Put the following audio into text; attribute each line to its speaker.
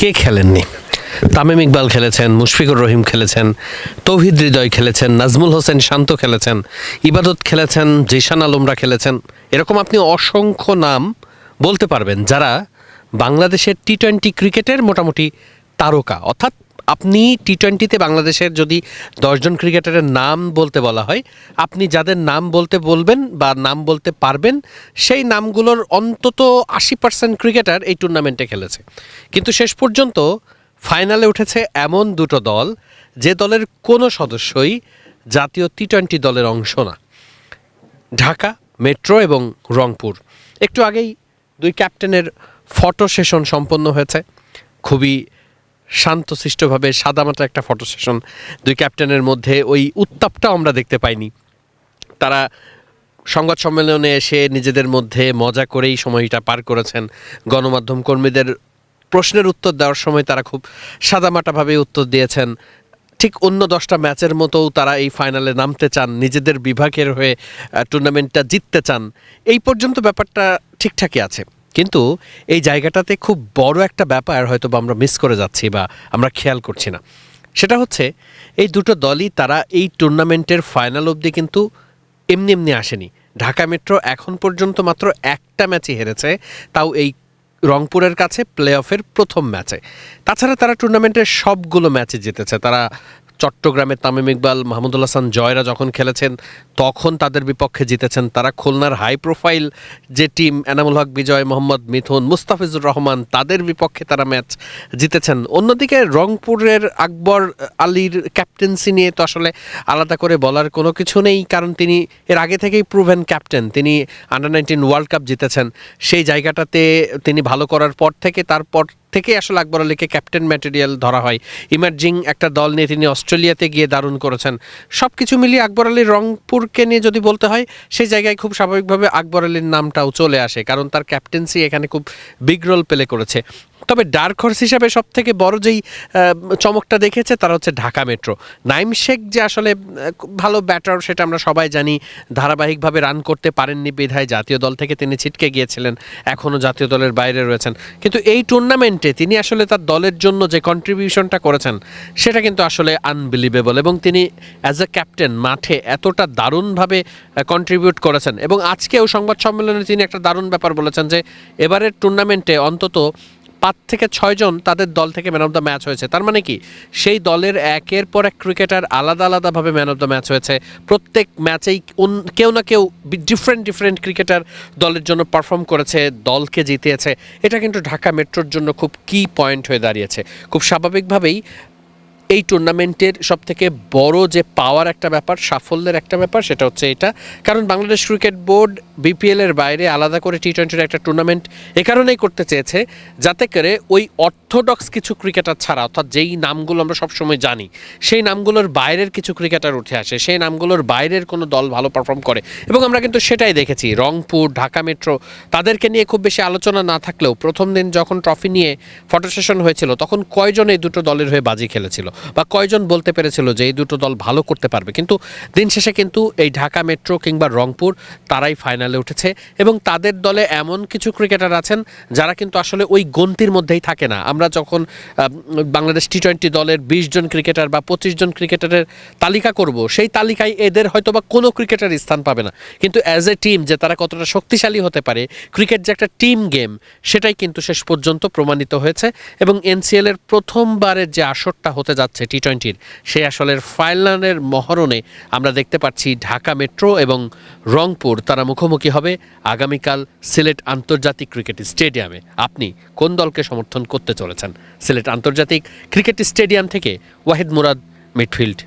Speaker 1: কে খেলেননি? তামিম ইকবাল খেলেছেন, মুশফিকুর রহিম খেলেছেন, তৌহিদ হৃদয় খেলেছেন, নাজমুল হোসেন শান্ত খেলেছেন, ইবাদত খেলেছেন, জিশান আলমরা খেলেছেন। এরকম আপনি অসংখ্য নাম বলতে পারবেন যারা বাংলাদেশের টি টোয়েন্টি ক্রিকেটের মোটামুটি তারকা, অর্থাৎ আপনি টি টোয়েন্টিতে বাংলাদেশের যদি দশজন ক্রিকেটারের নাম বলতে বলা হয়, আপনি যাদের নাম বলতে বলবেন বা নাম বলতে পারবেন, সেই নামগুলোর অন্তত আশি পার্সেন্ট ক্রিকেটার এই টুর্নামেন্টে খেলেছে। কিন্তু শেষ পর্যন্ত ফাইনালে উঠেছে এমন দুটো দল, যে দলের কোনো সদস্যই জাতীয় টি টোয়েন্টি দলের অংশ না। ঢাকা মেট্রো এবং রংপুর। একটু আগেই দুই ক্যাপ্টেনের ফটো সেশন সম্পন্ন হয়েছে। খুবই শান্তশিষ্টভাবে সাদামাটা একটা ফটো সেশন দুই ক্যাপ্টেনের মধ্যে ওই উত্তাপটাও আমরা দেখতে পাইনি। তারা সংবাদ সম্মেলনে এসে নিজেদের মধ্যে মজা করেই সময়টা পার করেছেন। গণমাধ্যম কর্মীদের প্রশ্নের উত্তর দেওয়ার সময় তারা খুব সাদামাটাভাবে উত্তর দিয়েছেন। ঠিক অন্য দশটা ম্যাচের মতোও তারা এই ফাইনালে নামতে চান, নিজেদের বিভাগের হয়ে টুর্নামেন্টটা জিততে চান। এই পর্যন্ত ব্যাপারটা ঠিকঠাকই আছে। কিন্তু এই জায়গাটাতে খুব বড় একটা ব্যাপার হয়তো বা আমরা মিস করে যাচ্ছি বা আমরা খেয়াল করছি না। সেটা হচ্ছে, এই দুটো দলই তারা এই টুর্নামেন্টের ফাইনাল অবধি কিন্তু এমনি এমনি আসেনি। ঢাকা মেট্রো এখন পর্যন্ত মাত্র একটা ম্যাচই হেরেছে, তাও এই রংপুরের কাছে প্লে অফের প্রথম ম্যাচে তাছাড়া তারা টুর্নামেন্টের সবগুলো ম্যাচে জিতেছে। তারা চট্টগ্রামের তামিম ইকবাল, মাহমুদুল হাসান, জয়রা যখন খেলেছেন, তখন তাদের বিপক্ষে জিতেছেন। তারা খুলনার হাই প্রোফাইল যে টিম এনামুল হক, বিজয়, মোহাম্মদ, মিথুন, মুস্তাফিজুর রহমান, তাদের বিপক্ষে তারা ম্যাচ জিতেছেন। অন্যদিকে রংপুরের আকবর আলীর ক্যাপ্টেন্সি নিয়ে তো আসলে আলাদা করে বলার কোনো কিছু নেই, কারণ তিনি এর আগে থেকেই প্রুভেন ক্যাপ্টেন তিনি আন্ডার নাইনটিন ওয়ার্ল্ড কাপ জিতেছেন। সেই জায়গাটাতে তিনি ভালো করার পর থেকে তারপর থেকে আসলে আকবর আলীকে ক্যাপ্টেন ম্যাটেরিয়াল ধরা হয়। ইমার্জিং একটা দল নিয়ে তিনি অস্ট্রেলিয়াতে গিয়ে দারুণ করেছেন। সব কিছু মিলিয়ে আকবর আলী রংপুরকে নিয়ে যদি বলতে হয়, সেই জায়গায় খুব স্বাভাবিকভাবে আকবর আলীর নামটাও চলে আসে, কারণ তার ক্যাপ্টেন্সি এখানে খুব বিগ রোল প্লে করেছে। তবে ডার্ক হর্স হিসাবে সব থেকে বড় যেই চমকটা দেখেছে তারা হচ্ছে ঢাকা মেট্রো নাইম শেখ যে আসলে ভালো ব্যাটার সেটা আমরা সবাই জানি, ধারাবাহিকভাবে রান করতে পারেননি বিধায় জাতীয় দল থেকে তিনি ছিটকে গিয়েছিলেন, এখনও জাতীয় দলের বাইরে রয়েছেন। কিন্তু এই টুর্নামেন্টে তিনি আসলে তার দলের জন্য যে কন্ট্রিবিউশনটা করেছেন, সেটা কিন্তু আসলে আনবিলিভেবল এবং তিনি অ্যাজ এ ক্যাপ্টেন মাঠে এতটা দারুণভাবে কন্ট্রিবিউট করেছেন। এবং আজকেও সংবাদ সম্মেলনে তিনি একটা দারুণ ব্যাপার বলেছেন যে, এবারের টুর্নামেন্টে অন্তত পাঁচ থেকে ছয়জন তাদের দল থেকে ম্যান অফ দ্য ম্যাচ হয়েছে। তার মানে কি? সেই দলের একের পর এক ক্রিকেটার আলাদা আলাদাভাবে ম্যান অফ দ্য ম্যাচ হয়েছে। প্রত্যেক ম্যাচেই কেউ না কেউ ডিফারেন্ট ডিফারেন্ট ক্রিকেটার দলের জন্য পারফর্ম করেছে, দলকে জিতিয়েছে। এটা কিন্তু ঢাকা মেট্রোর জন্য খুব কি পয়েন্ট হয়ে দাঁড়িয়েছে। খুব স্বাভাবিকভাবেই এই টুর্নামেন্টের সব থেকে বড় যে পাওয়ার একটা ব্যাপার, সাফল্যের একটা ব্যাপার সেটা হচ্ছে এটা। কারণ বাংলাদেশ ক্রিকেট বোর্ড বিপিএলের বাইরে আলাদা করে টি টোয়েন্টির একটা টুর্নামেন্ট এ কারণেই করতে চেয়েছে, যাতে করে ওই অর্থোডক্স কিছু ক্রিকেটার ছাড়া, অর্থাৎ যেই নামগুলো আমরা সবসময় জানি, সেই নামগুলোর বাইরের কিছু ক্রিকেটার উঠে আসে, সেই নামগুলোর বাইরের কোনো দল ভালো পারফর্ম করে। এবং আমরা কিন্তু সেটাই দেখেছি, রংপুর, ঢাকা মেট্রো তাদেরকে নিয়ে খুব বেশি আলোচনা না থাকলেও প্রথম দিন যখন ট্রফি নিয়ে ফটো সেশন হয়েছিল, তখন কয়জন এই দুটো দলের হয়ে বাজি খেলেছিল? বা কয়জন বলতে পেরেছিল যে এই দুটো দল ভালো করতে পারবে? কিন্তু দিন শেষে কিন্তু এই ঢাকা মেট্রো কিংবা রংপুর, তারাই ফাইনালে উঠেছে। এবং তাদের দলে এমন কিছু ক্রিকেটার আছেন, যারা কিন্তু আসলে ওই গন্তির মধ্যেই থাকে না। আমরা যখন বাংলাদেশ টি টোয়েন্টি দলের বিশ জন ক্রিকেটার বা পঁচিশ জন ক্রিকেটারের তালিকা করব, সেই তালিকায় এদের হয়তো বা কোনো ক্রিকেটার স্থান পাবে না। কিন্তু অ্যাজ এ টিম যে তারা কতটা শক্তিশালী হতে পারে ক্রিকেট যে একটা টিম গেম সেটাই কিন্তু শেষ পর্যন্ত প্রমাণিত হয়েছে এবং এনসিএল এর প্রথমবারের যে আসরটা হতে যাচ্ছে টি টোয়েন্টির সেই আসলের ফাইনালের মহরণে আমরা দেখতে পাচ্ছি ঢাকা মেট্রো এবং রংপুর, তারা মুখোমুখি হবে আগামীকাল সিলেট আন্তর্জাতিক ক্রিকেট স্টেডিয়ামে। আপনি কোন দলকে সমর্থন করতে চলেছেন? সিলেট আন্তর্জাতিক ক্রিকেট স্টেডিয়াম থেকে ওয়াহিদ মুরাদ মিডফিল্ড।